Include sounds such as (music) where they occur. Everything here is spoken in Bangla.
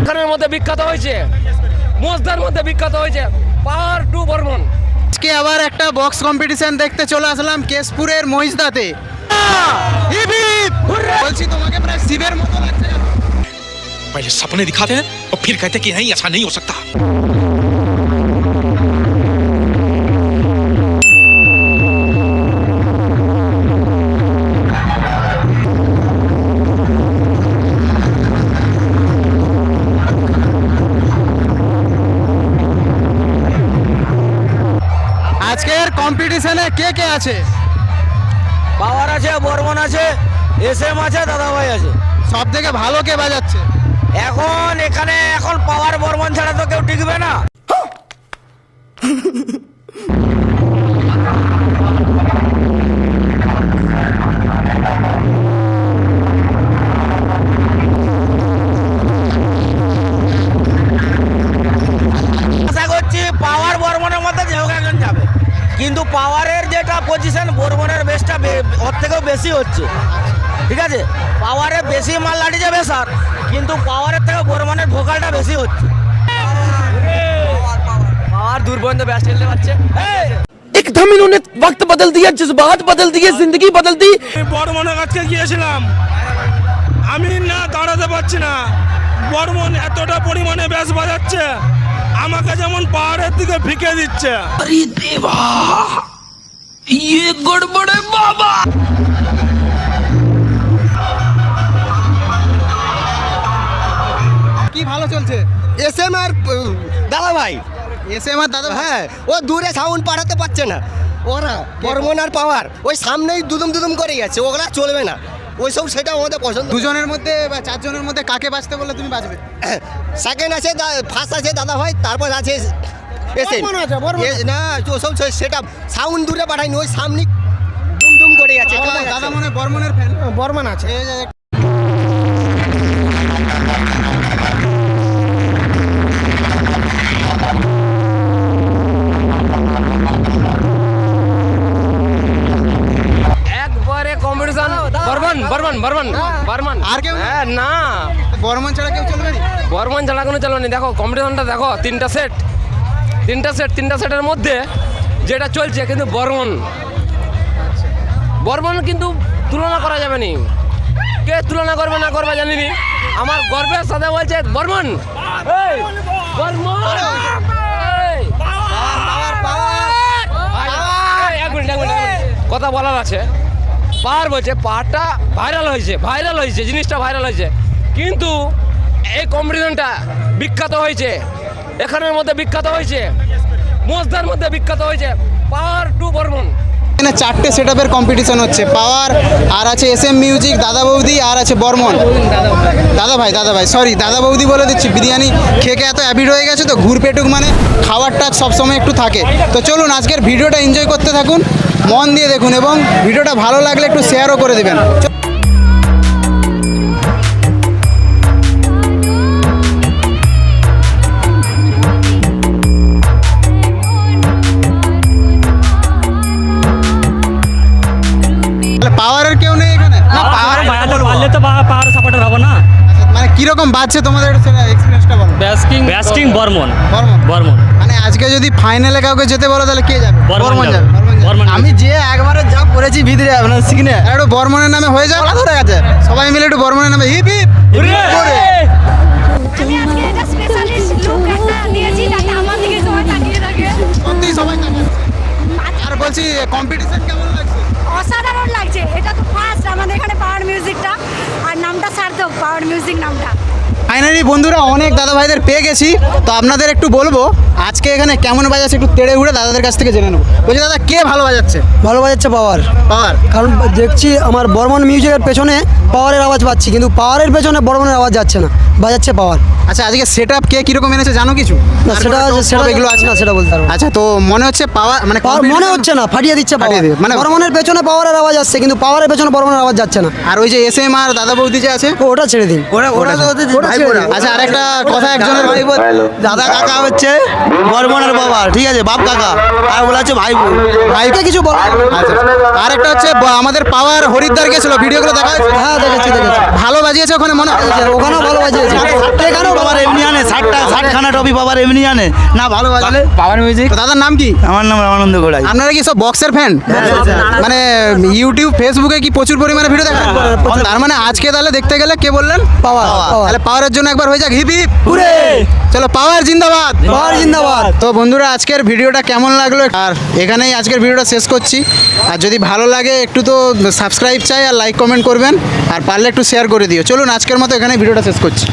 এখানের মধ্যে বিখ্যাত হয়েছে মোজদার মধ্যে বিখ্যাত হয়েছে পাওয়ার টু বর্মন আজকে আবার একটা বক্স কম্পিটিশন দেখতে চলে আসলাম কেশপুরের মহিষদাতে হিপ হিপ! বলছি তোমাকে প্রায় শিবের মতো লাগছে पहले सपने दिखाते हैं और फिर कहते हैं कि नहीं ऐसा नहीं हो सकता কম্পিটিশনে কে কে আছে? পাওয়ার আছে বর্মন আছে এস এম আছে দাদাভাই আছে। সব থেকে ভালো কে বাজাচ্ছে? এখন এখানে এখন পাওয়ার বর্মন ছাড়া তো কেউ টিকবে না। (laughs) কিন্তু পাওয়ারের যেটা পজিশন বর্মনের বেশটা বে- ওর থেকেও বেশি হচ্ছে ঠিক আছে পাওয়ারে বেশি মাল লাঠি যাবে স্যার কিন্তু পাওয়ারের থেকে বর্মনের ভোকালটা বেশি হচ্ছে পাওয়ার দূর পর্যন্ত ব্যাস খেলতে পারছে एकदम इन्होंने वक्त बदल दिया जज्बात बदल दिए जिंदगी बदल दी আমি বর্মনের কাছে গিয়েছিলাম আমি না দাঁড়াতে পারছি না। বর্মন এতটা পরিমাণে ব্যাস বাজাচ্ছে আমাকে যেমন পাহাড়ের দিকে ফিকে দিচ্ছে। বাবা। কি ভালো চলছে? এস এম আর দাদা ভাই। এস এম আর দাদা হ্যাঁ ও দূরে সাউন্ড পাঠাতে পারছে না। ওরা? বর্মন আর পাওয়ার ওই সামনেই দুদম দুদম করে গেছে ওগুলা চলবে না। ওই সব সেটা আমাদের পছন্দ। দুজনের মধ্যে বা চারজনের মধ্যে কাকে বাঁচতে বললে তুমি বাঁচবে? সেকেন্ড আছে ফার্স্ট আছে দাদা ভাই তারপর আছে এসে বর্মন আছে, বর্মন আছে। না ওসব সেটা সাউন্ড দূরে পাঠায়নি ওই সামনে দুম দুম করে আছে দাদা মনে বর্মনের ফ্যান বর্মন আছে। বর্মন বর্মন বর্মন বর্মন। আর কেউ হ্যাঁ না। বর্মন ছাড়া কেউ চলবে না? বর্মন ছাড়া কোনো চলবে না। দেখো কম্পিটিশনটা দেখো তিনটা সেট তিনটা সেট তিনটা সেটের মধ্যে যেটা চলছে কিন্তু বর্মন। বর্মন কিন্তু তুলনা করা যাবে না। কে তুলনা করবে না করবে জানি নি আমার গর্বের সাথে বলছে বর্মন। কথা বলার আছে। পাহাড় বলছে পাহাড়টা ভাইরাল হয়েছে ভাইরাল হয়েছে, জিনিসটা ভাইরাল হয়েছে। কিন্তু এই কম্পিটিশনটা বিখ্যাত হয়েছে, এখানের মধ্যে বিখ্যাত হয়েছে মোজদার মধ্যে বিখ্যাত হয়েছে পাওয়ার টু বর্মন। এখানে চারটে সেট আপের কম্পিটিশন হচ্ছে। পাওয়ার, আর আছে এস এম মিউজিক দাদা বৌদি, আর আছে বর্মন। দাদা ভাই দাদা ভাই সরি দাদা বৌদি বলে দিচ্ছি, বিরিয়ানি খেয়ে এত অ্যাবিড হয়ে গেছে তো, ঘুর পেটুক মানে খাওয়ারটা সবসময় একটু থাকে। তো চলুন, আজকের ভিডিওটা এনজয় করতে থাকুন, মন দিয়ে দেখুন, এবং ভিডিওটা ভালো লাগলে একটু শেয়ারও করে দেবেন। পাহাড় হব না? আচ্ছা, মানে কীরকম বাজছে তোমাদের সেটা এক্সপিরিয়েন্সটা বলো। ব্যাস্টিং ব্যাস্টিং বর্মন। বর্মন। বর্মন। মানে আজকে যদি ফাইনালে কাউকে যেতে বলো তাহলে কে যাবে? বর্মন যাবে। বর্মন আমি যে একবারে যা পড়েছি ভিতরে আপনার সিগনে একটু বর্মনের নামে হয়ে যাও ধরে গেছে। সবাই মিলে একটু বর্মনের নামে হিপ হিপ করে। আমি আজকে এটা সার্থক পাওয়ার মিউজিক নামটা ফাইনালি বন্ধুরা অনেক দাদা ভাইদের পেয়ে গেছি। তো আপনাদের একটু বলব আজকে এখানে কেমন বাজাচ্ছে একটু তেড়ে ঘুরে দাদাদের কাছ থেকে জেনে নেব। বলছি দাদা কে ভালো বাজাচ্ছে? ভালো বাজাচ্ছে পাওয়ার। পাওয়ার? কারণ দেখছি আমার বর্মন মিউজিকের পেছনে পাওয়ারের আওয়াজ পাচ্ছি কিন্তু পাওয়ারের পেছনে বর্মনের আওয়াজ যাচ্ছে না বাজাচ্ছে পাওয়ার। আচ্ছা আজকে সেট আপ কে কীরকম এনেছে জানো কিছু? না সেটা সেটা এগুলো আছে? না সেটা বলতে পারব আচ্ছা তো মনে হচ্ছে পাওয়ার মানে পাওয়ার মনে হচ্ছে না ফাটিয়ে দিচ্ছে ফাটিয়ে দিবে, মানে- বর্মনের পেছনে পাওয়ারের আওয়াজ আসছে কিন্তু পাওয়ারের পেছনে বর্মনের আওয়াজ যাচ্ছে না। আর ওই যে এস এম আর দাদা বৌদি যে আছে? ওটা ছেড়ে দিন। ওটা ওরা ভাই দে। আচ্ছা আরেকটা কথা একজনের দাদা কাকা হচ্ছে বর্মনের বাবা ঠিক আছে বাপ কাকা। আর বলা হচ্ছে ভাই ভাইকে কিছু বল। আচ্ছা আরেকটা হচ্ছে আমাদের পাওয়ার হরিদ্বার গেছিল ভিডিওগুলো দেখা হয়েছে? হ্যাঁ দেখেছি দেখেছি। ভালো বাজিয়েছে ওখানে মনে হয় ওখানেও ভালো বাজিয়েছে। এখানেও বাবার এমনি আনে ষাটটা ষাটখানা টপি বাবার এমনি আনে। না ভালো বাজলে পাওয়ার মিউজিক দাদার নাম কি? আমার নাম রামানন্দ গোড়াই। আপনারা কি সব বক্সের ফ্যান মানে ইউটিউব ফেসবুকে কি প্রচুর পরিমাণে ভিডিও দেখেন তার মানে আজকে তাহলে দেখতে গেলে কে বললেন? পাওয়ার। পাওয়ার। তাহলে পাওয়ারের জন্য একবার হয়ে যাক হিপ হিপ হুরে! চলো পাওয়ার জিন্দাবাদ। পাওয়ার জিন্দাবাদ। তো বন্ধুরা আজকের ভিডিওটা কেমন লাগল? আর এখানেই আজকের ভিডিওটা শেষ করছি। আর যদি ভালো লাগে একটু তো সাবস্ক্রাইব চাই আর লাইক কমেন্ট করবেন। আর পারলে একটু শেয়ার করে দিও। চলুন আজকের মতো এখানে ভিডিওটা শেষ করছি।